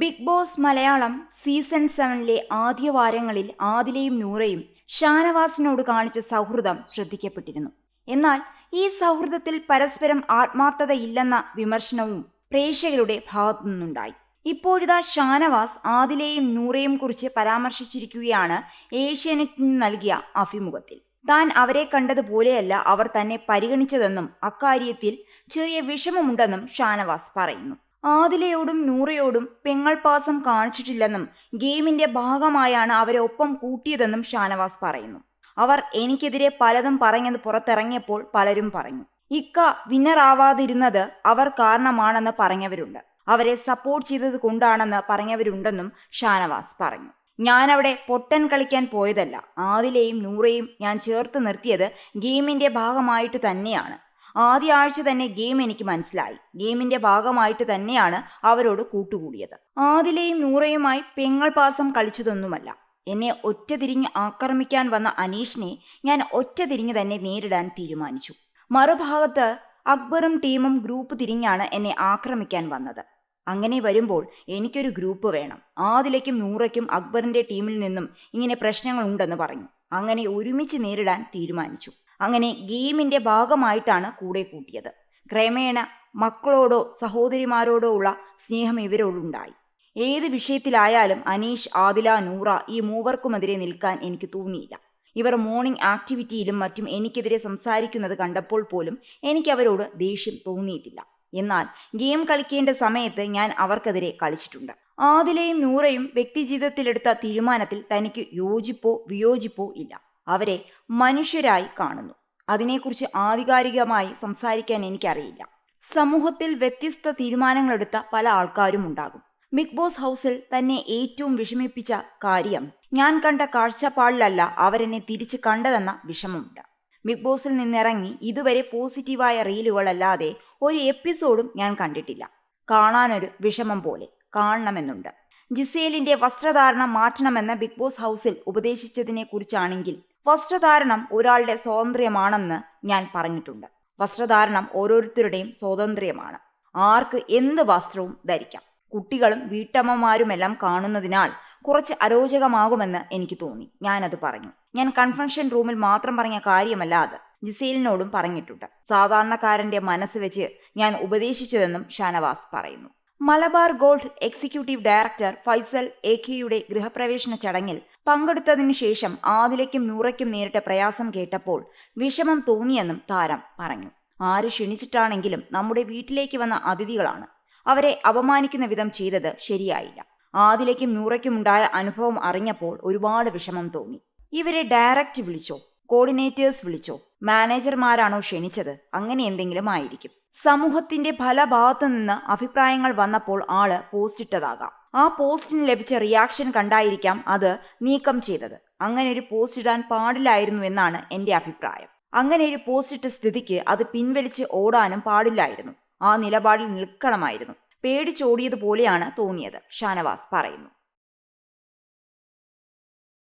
Big Boss Malayalam season സെവനിലെ ആദ്യ വാരങ്ങളിൽ ആദിലയും നൂറയും ഷാനവാസിനോട് കാണിച്ച സൗഹൃദം ശ്രദ്ധിക്കപ്പെട്ടിരുന്നു. എന്നാൽ ഈ സൗഹൃദത്തിൽ പരസ്പരം ആത്മാർത്ഥതയില്ലെന്ന വിമർശനവും പ്രേക്ഷകരുടെ ഭാഗത്തു നിന്നുണ്ടായി ഇപ്പോഴിതാ ഷാനവാസ് ആദിലയും നൂറയും കുറിച്ച് പരാമർശിച്ചിരിക്കുകയാണ് ഏഷ്യാനെറ്റിന് നൽകിയ അഭിമുഖത്തിൽ. താൻ അവരെ കണ്ടതുപോലെയല്ല അവർ തന്നെ പരിഗണിച്ചതെന്നും അക്കാര്യത്തിൽ ചെറിയ വിഷമമുണ്ടെന്നും ഷാനവാസ് പറയുന്നു. ആദിലയോടും നൂറയോടും പെങ്ങൾ പാസം കാണിച്ചിട്ടില്ലെന്നും ഗെയിമിന്റെ ഭാഗമായാണ് അവരെ ഒപ്പം കൂട്ടിയതെന്നും ഷാനവാസ് പറയുന്നു. അവർ എനിക്കെതിരെ പലതും പറഞ്ഞെന്ന് പുറത്തിറങ്ങിയപ്പോൾ പലരും പറഞ്ഞു. ഇക്ക വിന്നറാവാതിരുന്നത് അവർ കാരണമാണെന്ന് പറഞ്ഞവരുണ്ട്. അവരെ സപ്പോർട്ട് ചെയ്തത് കൊണ്ടാണെന്ന് പറഞ്ഞവരുണ്ടെന്നും ഷാനവാസ് പറഞ്ഞു. ഞാനവിടെ പൊട്ടൻ കളിക്കാൻ പോയതല്ല. ആദിലെയും നൂറയും ഞാൻ ചേർത്ത് നിർത്തിയത് ഗെയിമിന്റെ ഭാഗമായിട്ട് തന്നെയാണ്. ആദ്യ ആഴ്ച തന്നെ ഗെയിം എനിക്ക് മനസ്സിലായി. ഗെയിമിന്റെ ഭാഗമായിട്ട് തന്നെയാണ് അവരോട് കൂട്ടുകൂടിയത്. ആദിലെയും നൂറയുമായി പെങ്ങൾ പാസം കളിച്ചതൊന്നുമല്ല. എന്നെ ഒറ്റ തിരിഞ്ഞ് ആക്രമിക്കാൻ വന്ന അനീഷിനെ ഞാൻ ഒറ്റ തിരിഞ്ഞ് തന്നെ നേരിടാൻ തീരുമാനിച്ചു. മറുഭാഗത്ത് അക്ബറും ടീമും ഗ്രൂപ്പ് തിരിഞ്ഞാണ് എന്നെ ആക്രമിക്കാൻ വന്നത്. അങ്ങനെ വരുമ്പോൾ എനിക്കൊരു ഗ്രൂപ്പ് വേണം. ആദിലേക്കും നൂറയ്ക്കും അക്ബറിന്റെ ടീമിൽ നിന്നും ഇങ്ങനെ പ്രശ്നങ്ങൾ ഉണ്ടെന്ന് പറഞ്ഞു. അങ്ങനെ ഒരുമിച്ച് നേരിടാൻ തീരുമാനിച്ചു. അങ്ങനെ ഗെയിമിന്റെ ഭാഗമായിട്ടാണ് കൂടെ കൂട്ടിയത്. ക്രമേണ മക്കളോടോ സഹോദരിമാരോടോ ഉള്ള സ്നേഹം ഇവരോടുണ്ടായി. ഏത് വിഷയത്തിലായാലും അനീഷ് ആദില നൂറ ഈ മൂവർക്കുമെതിരെ നിൽക്കാൻ എനിക്ക് തോന്നിയില്ല. ഇവർ മോർണിംഗ് ആക്ടിവിറ്റിയിലും മറ്റും എനിക്കെതിരെ സംസാരിക്കുന്നത് കണ്ടപ്പോൾ പോലും എനിക്ക് അവരോട് ദേഷ്യം തോന്നിയിട്ടില്ല. എന്നാൽ ഗെയിം കളിക്കേണ്ട സമയത്ത് ഞാൻ അവർക്കെതിരെ കളിച്ചിട്ടുണ്ട്. ആദിലയും നൂറയും വ്യക്തിജീവിതത്തിലെടുത്ത തീരുമാനത്തിൽ തനിക്ക് യോജിപ്പോ വിയോജിപ്പോ ഇല്ല. അവരെ മനുഷ്യരായി കാണുന്നു. അതിനെക്കുറിച്ച് ആധികാരികമായി സംസാരിക്കാൻ എനിക്കറിയില്ല. സമൂഹത്തിൽ വ്യത്യസ്ത തീരുമാനങ്ങളെടുത്ത പല ആൾക്കാരും ഉണ്ടാകും. ബിഗ് ബോസ് ഹൗസിൽ തന്നെ ഏറ്റവും വിഷമിപ്പിച്ച കാര്യം ഞാൻ കണ്ട കാഴ്ചപ്പാടിലല്ല അവരെന്നെ തിരിച്ച് കണ്ടതെന്ന വിഷമമുണ്ട്. ബിഗ് ബോസിൽ നിന്നിറങ്ങി ഇതുവരെ പോസിറ്റീവായ റീലുകളല്ലാതെ ഒരു എപ്പിസോഡും ഞാൻ കണ്ടിട്ടില്ല. കാണാനൊരു വിഷമം പോലെ കാണണമെന്നുണ്ട്. ജിസേലിന്റെ വസ്ത്രധാരണം മാറ്റണമെന്ന് ബിഗ് ബോസ് ഹൗസിൽ ഉപദേശിച്ചതിനെ കുറിച്ചാണെങ്കിൽ വസ്ത്രധാരണം ഒരാളുടെ സ്വാതന്ത്ര്യമാണെന്ന് ഞാൻ പറഞ്ഞിട്ടുണ്ട്. വസ്ത്രധാരണം ഓരോരുത്തരുടെയും സ്വാതന്ത്ര്യമാണ്. ആർക്ക് എന്ത് വസ്ത്രവും ധരിക്കാം. കുട്ടികളും വീട്ടമ്മമാരുമെല്ലാം കാണുന്നതിനാൽ കുറച്ച് അരോചകമാകുമെന്ന് എനിക്ക് തോന്നി. ഞാനത് പറഞ്ഞു. ഞാൻ കൺഫെൻഷൻ റൂമിൽ മാത്രം പറഞ്ഞ കാര്യമല്ല അത്. ജിസേലിനോടും പറഞ്ഞിട്ടുണ്ട്. സാധാരണക്കാരന്റെ മനസ്സ് വെച്ച് ഞാൻ ഉപദേശിച്ചതെന്നും ഷാനവാസ് പറയുന്നു. Malabar Gold executive director Faisal A കെയുടെ ഗൃഹപ്രവേശന ചടങ്ങിൽ പങ്കെടുത്തതിനു ശേഷം ആദിലയ്ക്കും നൂറയ്ക്കും നേരിട്ട പ്രയാസം കേട്ടപ്പോൾ വിഷമം തോന്നിയെന്നും താരം പറഞ്ഞു. ആര് ക്ഷണിച്ചിട്ടാണെങ്കിലും നമ്മുടെ വീട്ടിലേക്ക് വന്ന അതിഥികളാണ്. അവരെ അപമാനിക്കുന്ന വിധം ചെയ്തത് ശരിയായില്ല. ആതിലയ്ക്കും നൂറയ്ക്കും ഉണ്ടായ അനുഭവം അറിഞ്ഞപ്പോൾ ഒരുപാട് വിഷമം തോന്നി. ഇവരെ ഡയറക്റ്റ് വിളിച്ചോ? കോർഡിനേറ്റേഴ്സ് വിളിച്ചോ? മാനേജർമാരാണോ ക്ഷണിച്ചത്? അങ്ങനെ എന്തെങ്കിലും ആയിരിക്കും സമൂഹത്തിന്റെ പല ഭാഗത്തു നിന്ന് അഭിപ്രായങ്ങൾ വന്നപ്പോൾ ആൾ പോസ്റ്റ് ഇട്ടതാകാം ആ പോസ്റ്റിന് ലഭിച്ച റിയാക്ഷൻ കണ്ടായിരിക്കാം അത് നീക്കം ചെയ്തത്. അങ്ങനെ ഒരു പോസ്റ്റ് ഇടാൻ പാടില്ലായിരുന്നു എന്നാണ് എന്റെ അഭിപ്രായം. അങ്ങനെ ഒരു പോസ്റ്റ് ഇട്ട സ്ഥിതിക്ക് അത് പിൻവലിച്ച് ഓടാനും പാടില്ലായിരുന്നു. ആ നിലപാടിൽ നിൽക്കണമായിരുന്നു. പേടിച്ചോടിയതുപോലെയാണ് തോന്നിയത് ഷാനവാസ് പറയുന്നു.